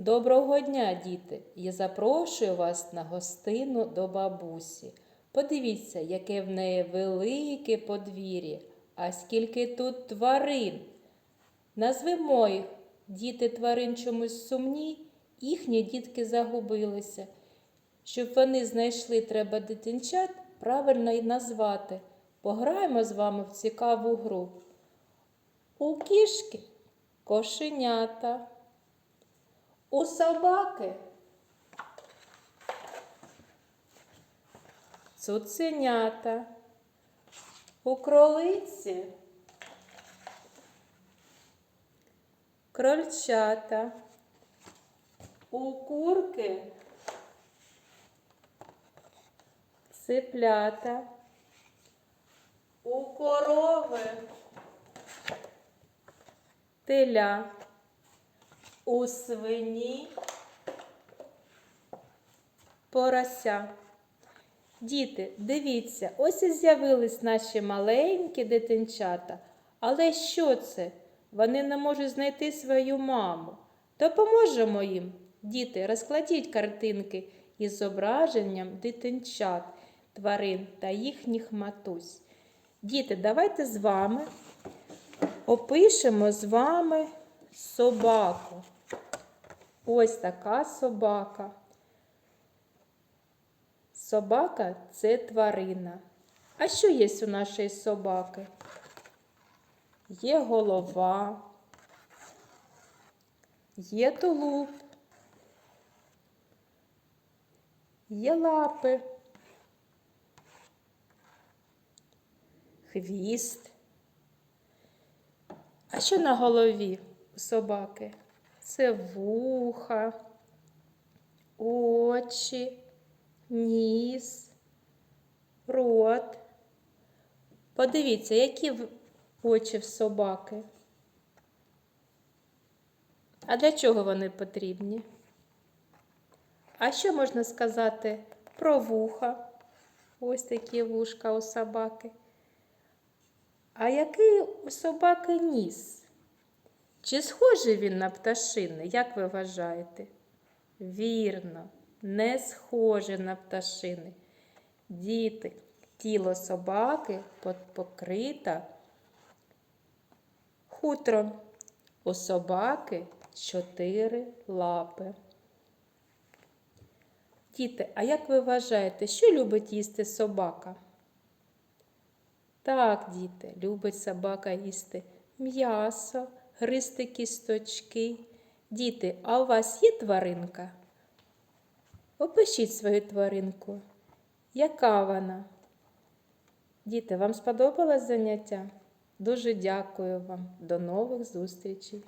Доброго дня, діти! Я запрошую вас на гостину до бабусі. Подивіться, яке в неї велике подвір'я, а скільки тут тварин. Назвемо їх. Діти тварин чомусь сумні, їхні дітки загубилися. Щоб вони знайшли треба дитинчат, правильно й назвати. Пограємо з вами в цікаву гру. У кішки кошенята. У собаки цуценята. У кролиці крольчата. У курки цыплята. У корови теля. У свині порося. Діти, дивіться, ось і з'явились наші маленькі дитинчата. Але що це? Вони не можуть знайти свою маму. Допоможемо їм. Діти, розкладіть картинки із зображенням дитинчат, тварин та їхніх матусь. Діти, давайте з вами опишемо з вами собаку. Ось така собака. Собака це тварина. А що є у нашої собаки? Є голова, є тулуб, є лапи, хвіст. А що на голові собаки? Це вуха, очі, ніс, рот. Подивіться, які очі в собаки. А для чого вони потрібні? А що можна сказати про вуха? Ось такі вушка у собаки. А який у собаки ніс? Чи схожий він на пташини, як ви вважаєте? Вірно, не схоже на пташини. Діти, тіло собаки по- покрита хутром. У собаки чотири лапи. Діти, а як ви вважаєте, що любить їсти собака? Так, діти, любить собака їсти м'ясо, гристи кісточки. Діти, а у вас є тваринка? Опишіть свою тваринку. Яка вона? Діти, вам сподобалось заняття? Дуже дякую вам. До нових зустрічей!